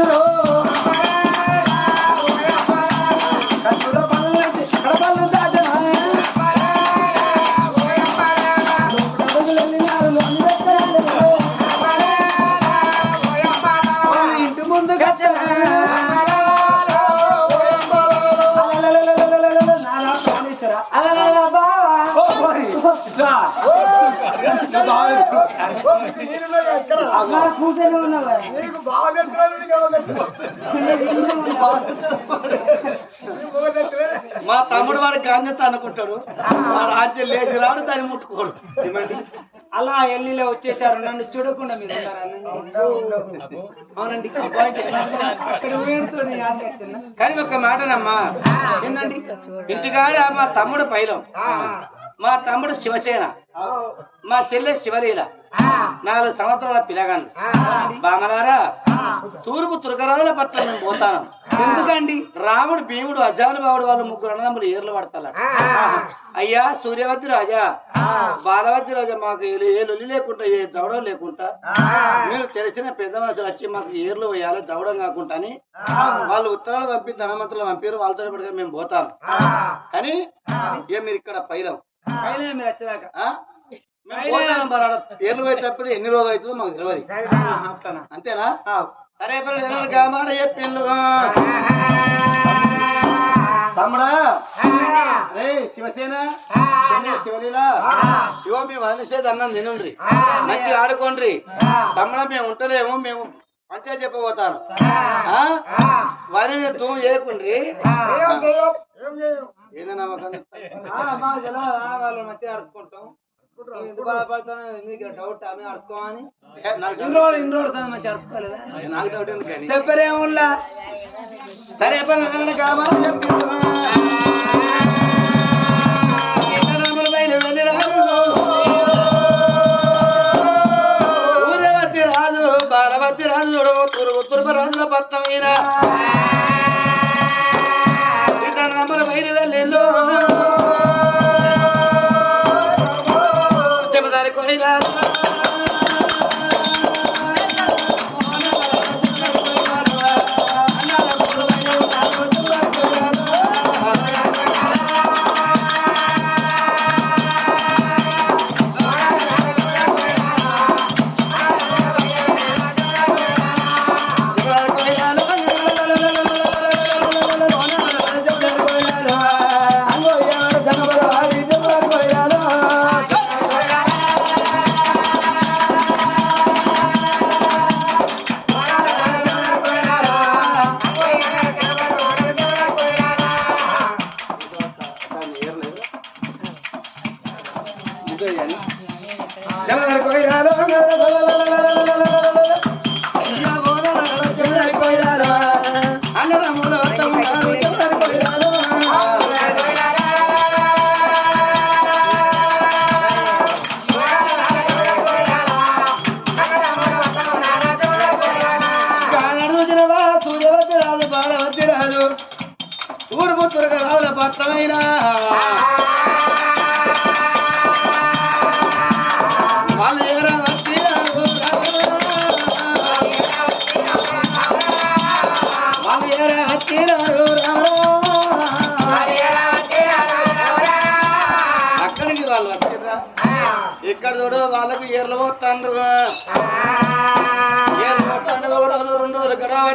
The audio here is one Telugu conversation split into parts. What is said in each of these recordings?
ఉన్నదో నీకు బాగా మా తమ్ముడు వాడి గాన్యత అనుకుంటాడు. వాడు ఆజ్యం లేచి రాడు దాన్ని ముట్టుకోడు? అలా ఎల్లిలో వచ్చేసారు నన్ను చూడకుండా మీరు? అవునండి. కానీ ఒక మాటనమ్మా ఏందండి ఇంటికాడ మా తమ్ముడు పైలం. మా తమ్ముడు శివసేన. మా చెల్లె శివలీల. నాలుగు సంవత్సరాల పిల్లగాను బామలారా తూర్పు తురకరాజుల పట్ల మేము పోతాను. ఎందుకండి? రాముడు భీముడు అజానుబావుడు వాళ్ళు ముగ్గురు అన్నదమ్ములు ఏర్లు పడతారు. అయ్యా సూర్యవతి రాజా. బాలవతి రాజా మాకు ఏ లొల్లి లేకుండా ఏ దవడం లేకుండా మీరు తెలిసిన పెద్ద మనుషులు వచ్చి మాకు ఏర్లు వేయాలి దవడం కాకుండా అని వాళ్ళు ఉత్తరాలు పంపి ధనమంతులు పంపారు వాళ్ళతో పడిగా మేము పోతాను. కానీ ఇక మీరు ఇక్కడ పైరం. మీరు వచ్చేదాకా పోయేటప్పుడు ఎన్ని రోజులు అవుతుందో మాకు తెలియదు? అంతేనా. సరే మాట చెప్పిండు తమ్ముడా? రే శివసేన? శివలీల? ఇవో మేము అనిసేది అన్నం తినండి మంచిగా ఆడుకోండి తమ్ముడా మేము ఉంటలేము మేము మంచిగా చెప్పబోతాను. ఆ? వారిని తూ చేయకుండ్రి ఏదైనా మాకు తెలియదా వాళ్ళు మంచిగా అరుచుకుంటాం. నువ్వు ఎందుకు బాధపడతాను నీకు డౌట్ ఆమె అరుచుకోమని. నాకు ఇన్ని రోజులు ఇన్ని రోజులు అవుతుంది మంచిగా అరుచుకోలేదా? నాకు డౌట్ ఉంది కానీ. చెప్పరేముల్లా సరే పిల్లలు కావాలి చెప్పిండు ఇతరముల పైన వెళ్ళి రాదు ఊరవతి రాజు బాలవతి రాజు పట్నం ఈయన. ఇతరముల పైన ¡Vamos, vamos, vamos! వాళ్ళకు ఏర్లు పోతాండ్రు ఏర్లు పోతాండ్రు ఒక రోజు రెండు రోజులు గడవ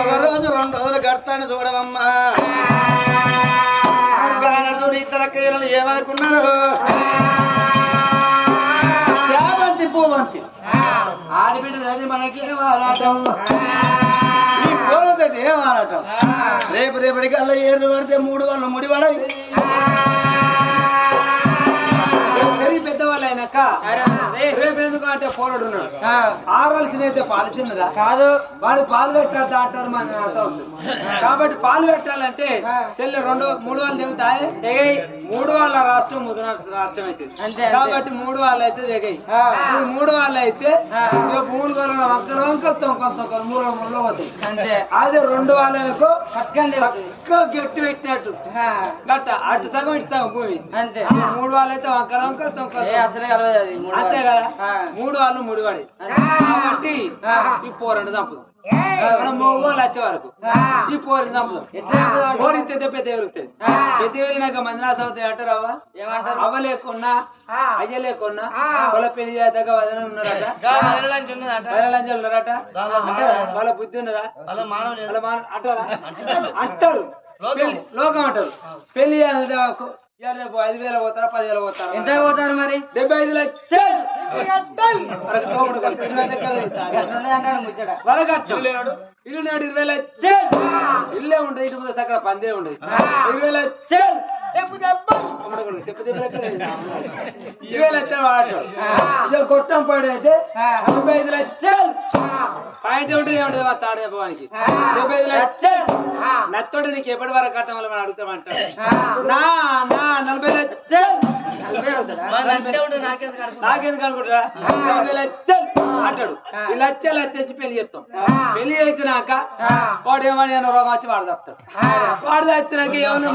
ఒక రోజు రెండు రోజులు గడతాను చూడవమ్మా. చూడు ఇద్దరు క్రియలను ఏమనుకున్నారు? చామంతి పోవంతి. ఆడబిడ్డ అది మనకి ఆరాటం ఈ ఏం ఆరాటం రేపు రేపటికల్లా ఏర్లు పడితే మూడు వాళ్ళు ముడి పెరిగి పెద్దవాళ్ళు అయినాక రేపు ఎందుకు అంటే పోరాడు ఆరవలసిన అయితే పాలు చిన్నదా? కాదు. వాడు పాలు పెట్టద్దా అంటారు మన. కాబట్టి పాలు పెట్టాలంటే చెల్లి రెండు మూడు వాళ్ళు దిగుతాయి దిగాయి మూడు వాళ్ళ రాష్ట్రం ముదు రాష్ట్రం అయితే. కాబట్టి మూడు వాళ్ళు అయితే దిగాయి ఇప్పుడు మూడు వాళ్ళు అయితే మూడు వాళ్ళు వంకర వంకొస్తాం కొంత మూడు మూడు పోతాయి. అంటే అదే రెండు వాళ్ళకు గట్టి పెట్టినట్టు. గట్ట అటు తగ్గ ఇటు తగ్గ భూమి. అంతే. మూడు వాళ్ళు అయితే వంకర అంతే కదా? మూడు వాళ్ళు మూడు వాడి. కాబట్టి ఈ పోరండి చంపుదాం మొగోళ్ళు వచ్చే వరకు. ఈ చంపుదాం పోరి తెద్ద పెద్ద ఎరుగుతుంది పెద్ద ఎరిగినాక మందిరాస అవుతాయి అంటారు అవ్వ? లేకున్నా అయ్య లేకున్నా వాళ్ళ పెళ్ళి చేద్దాక వదన ఉన్నారట. వదలంజలు ఉన్నారట. వాళ్ళ బుద్ధి ఉన్నదా? అంటారా? లోకం. అంటారు. పెళ్ళి రేపు ఐదు వేల పోతారా పదివేల పోతారా ఎంత పోతారు మరి? డెబ్బై ఐదు లక్షలు. ఇల్లు నాడు ఇరవై లక్షలు. ఇల్లే ఉండదు ఇటు ముందు అక్కడ పందే ఉండదు. ఇరవై లక్షలు. కొట్టం పడైతే డెబ్బై ఐదు లక్షలు. పాయింట్ ఉంటుంది ఏముంటుంది మా తాడు చెప్పడానికి డెబ్బై ఐదు లక్షలు. నత్తోడు నీకు ఎప్పటి వరకు కట్టం వల్ల మనం అడుగుతామంటాడు నా నా నలభై లక్షలు. నాకెందుకు లక్షలు అంటాడు. లక్ష వచ్చి పెళ్ళి చేస్తాం. పెళ్ళి చేసినాక వాడు ఏమని ఏమో రోగం వచ్చి వాడు తప్పుతాడు వాడు తెచ్చినాక ఏమన్నా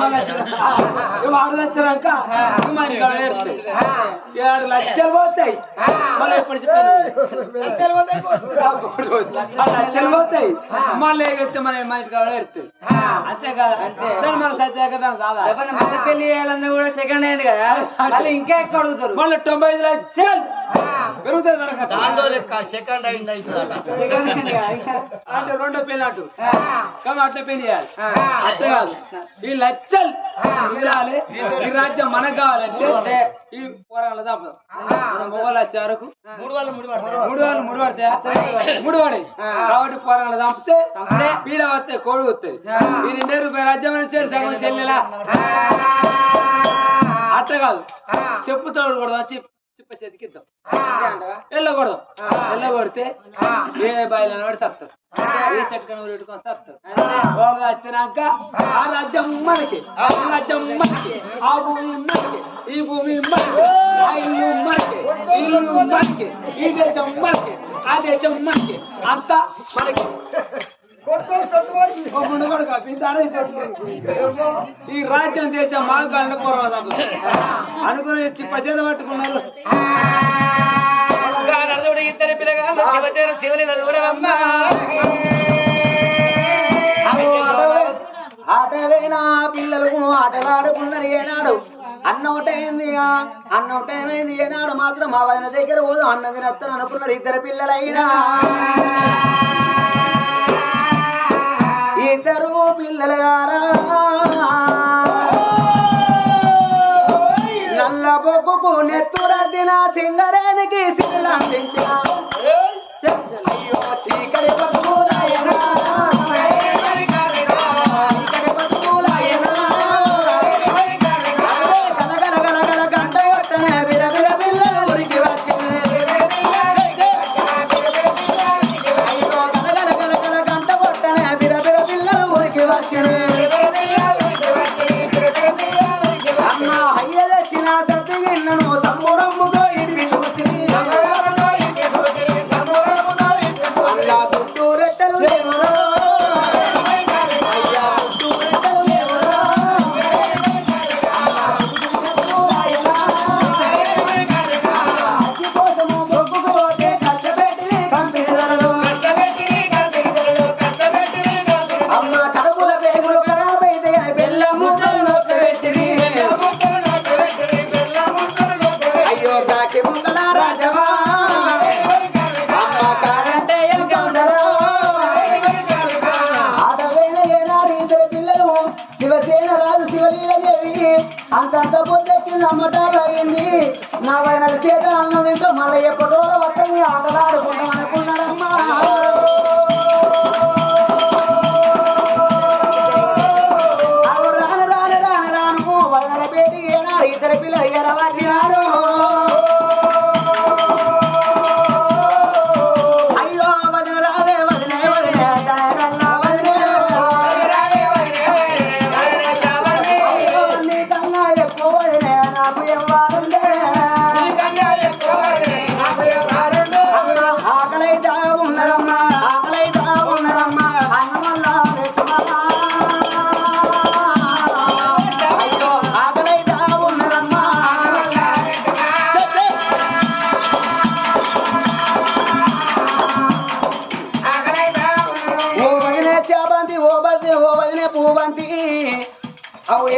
వాడు తెచ్చినాక ఏడు లక్షలు పోతాయి. మళ్ళీ ఎప్పుడు చెప్పాను లక్షలు పోతాయి మళ్ళీ ఎగిరితే మన మనిషి మన దాని చాలా పెళ్ళి చేయాలన్నా కూడా సెకండ్ హ్యాండ్ కదా. ఇంకా ఎక్కువ అడుగుతారు. మళ్ళీ తొంభై ఐదు పెరుగుతుంది కనుక సెకండ్ అయింది అంటే రెండో పెళ్ళి అంటు. కానీ అట్లా పెళ్ళి చేయాలి. అట్లా కాదు. ఈ లక్షలు మిగలాలి ఈ రాజ్యం మనకు కావాలంటే ఈ పోరాళ్ళ తప్పదు మన మొగలు వచ్చే వరకు మూడు వాళ్ళు మూడు మూడు వాళ్ళు మూడు పడతాయి? మూడు పడి కాబట్టి పోరాళ్ళు చంపితే పీడ వస్తాయి కోడి వస్తాయి. ఈ రెండే రూపాయలు రాజ్యం ఇస్తే సగం చెల్లెలా? అట్లా కాదు. చెప్పుతోడు కూడా వచ్చి చిప్ప చేతికిద్దాం. వెళ్ళకూడదు. వెళ్ళగొడితే ఏ బాయిలను పడి తప్పుతారు ఏ చెట్టుకని పెట్టుకొని తప్పుతారు రోగం వచ్చినాక ఆ. రాజ్యం మనకి. ఈ రాజ్యం మనకి. ఆ భూమి మనకి. ఈ భూమి మనకి. ఆ ఇల్లు మనకి. ఇల్లు మనకి. ఈ దేశం మనకి. ఆ దేశం మనకి. అంతా మనకి. ఈ రాజ్యం దేశం మాకు అనుకోరాదు అనుకుని చిప్ప చేత పట్టుకున్నారు. ఇద్దరు పిల్లగాళ్ళు శివుని నలుగుడవమ్మా ఆటవేనా పిల్లలు ఆటలాడుకున్నది ఏనాడు. అన్నోటైంది అన్నోటేమైంది ఏనాడు? మాత్రం మా వదిన దగ్గర పోదు. అన్నది నత్తను అనుకున్నారు ఇద్దరు పిల్లలైనా. ఇద్దరు పిల్లలు గారా నల్ల బొగ్గుకు నెత్తురద్దిన సింగరేనికి శిలందించిన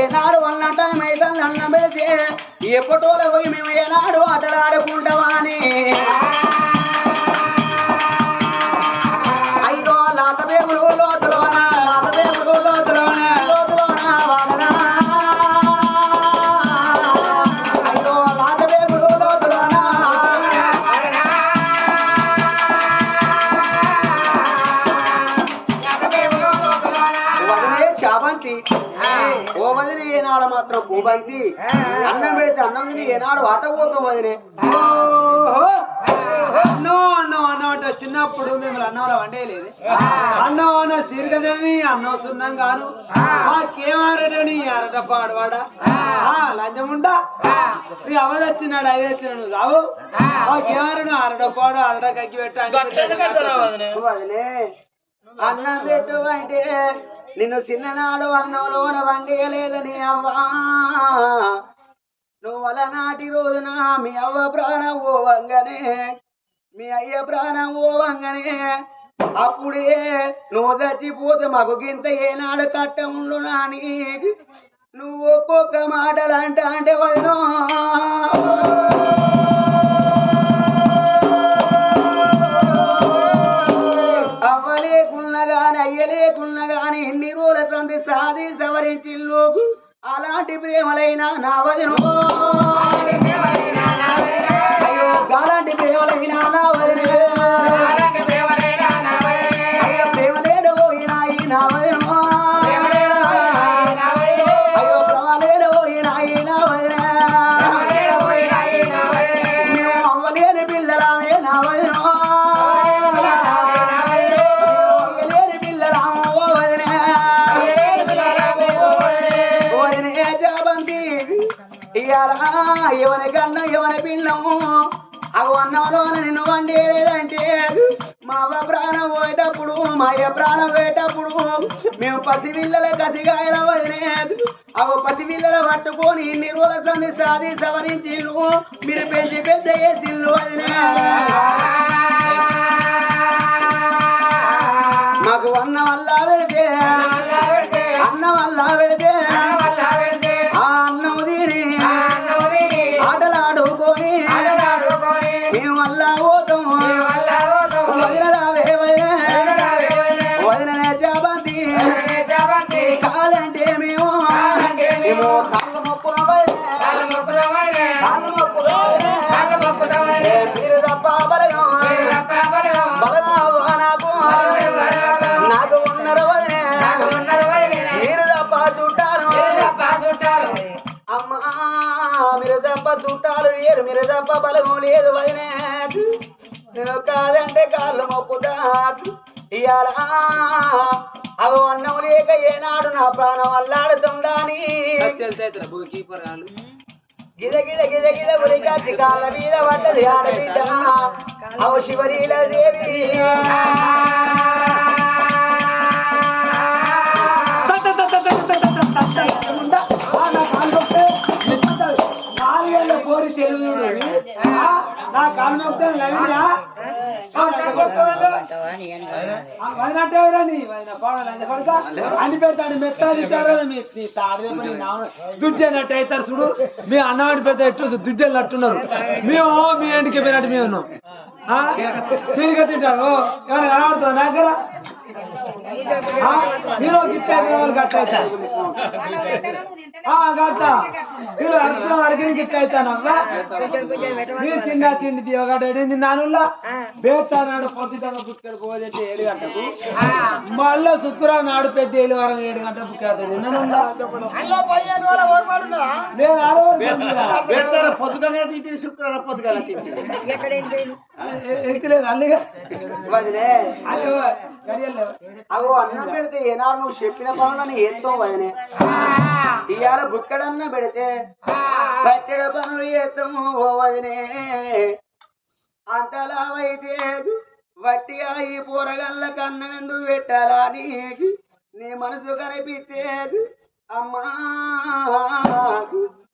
ఏనాడు అన్నట మైదాన్ని అన్న పెడితే ఎప్పటోల పోయి మేము ఏనాడు ఆటలాడుకుంటామని. మాత్రం పూబంతి అన్నం పెడితే అన్నం తిని ఏనాడు ఆట పోతాం వదిలే! అన్నం అన్నం అన్నం అంటే చిన్నప్పుడు మేము అన్నంలో వండేయలేదు. అన్నం అన్న సిరిగదని అన్నం సున్నం గాను మాకేమారడని అరట పాడవాడా? లంచముండా నీ అవదచ్చినాడు ఐదు వచ్చినాడు రావు. మాకేమారడు అరట పాడు అరట కక్కి పెట్టాను అన్నం పెట్టు అంటే నిన్ను చిన్ననాడు అన్నంలోన వండేయలేదని అవ్వా. నువ్వు అలనాటి రోజున మీ అవ్వ ప్రాణం ఓ మీ అయ్య ప్రాణం ఓ అప్పుడే నువ్వు చచ్చిపోతే మాకు గింత ఏనాడు కట్ట ఉండు నాని నువ్వు ఒక్కొక్క మాటలు అంటే అంటే వదిలో ప్రేమలైన నా వదిన. పసి పిల్లల కసిగాయల వదిలేదు. అగో పసి పిల్లల పట్టుకొని నిర్వల సంధి సాధి సాది సవరించిల్లు. మీరు పెంచి పెద్ద చేసిల్లు వదిలే మాకు వన్న వల్ల మీరు తప్ప బలము లేదు వదినే. నువ్వు కాదంటే కాళ్ళు మొక్కుతా ఇవాళ అవి అన్నం లేక ఏనాడు నా ప్రాణం అల్లాడుతుందా అని గిద గిద గిద గిద ఉరికాచి కాళ్ళ మీద పడ్డది ఆడబిడ్డ అవ శివలీల దేవి. నాలుగేళ్ళ పోరి తెలుగు నా కాలు నొప్పితే లవిరా వదినట్టేవరండి వదిన పోవడం కొడుక? అన్ని పెడతాడు మెత్తాలు ఇచ్చారు మీ తాడు నాన్న దుడ్డేనట్టు అవుతారు చూడు. మీ అన్నవాడి పెద్ద ఎట్టు దుడ్డేళ్ళట్టున్నారు మేము మీ ఇంటికి పోయినట్టు మేము ఉన్నాం. తిరిగి తింటారు. ఏమైనా కనబడుతుంది నా దగ్గర? ఆ? మీరు గిఫ్ట్ వాళ్ళు గట్ట అర్థం అడిగిన మీరు చిన్న తిండి తీయగడ్డ నానుల్లా బేతానాడు పొద్దుటంగా పుట్టుకొని పోతే ఏడు గంటకు మళ్ళా శుక్రవారం నాడు పెద్ద ఏడు వారం ఏడు గంటల నిన్ననుందా నేను పొద్దుగా. తింటే శుక్రవారం ఎక్కలేదు అల్లిగా. అగో అన్నం పెడితే ఏనాడు నువ్వు చెప్పిన పనులని ఎంతో వదిలే ఇవాళ బుక్కడన్న పెడితే కట్టెడ పనులు చేస్తాము ఓ వదినే. అంతలావైతే వట్టిగా ఈ పూరగల్ల కన్నం ఎందుకు పెట్టాలా నీకు? నీ మనసు కనిపిస్తే అమ్మా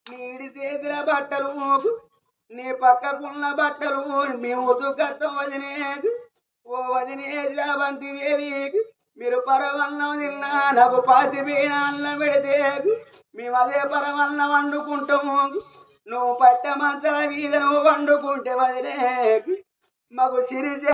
నీడి చేతుల బట్టలు నీ పక్కకున్న బట్టలు మేము ఉతుకత్తం వదినే. ఓ వదినే జాబంతి దేవి మీరు పరవన్నం తిన్నా నాకు పాతి వీణ అన్నం పెడితే మేము అదే పరవన్నం వండుకుంటాము. నువ్వు పట్ట మీద నువ్వు వండుకుంటే వదిలే మాకు చిరిచే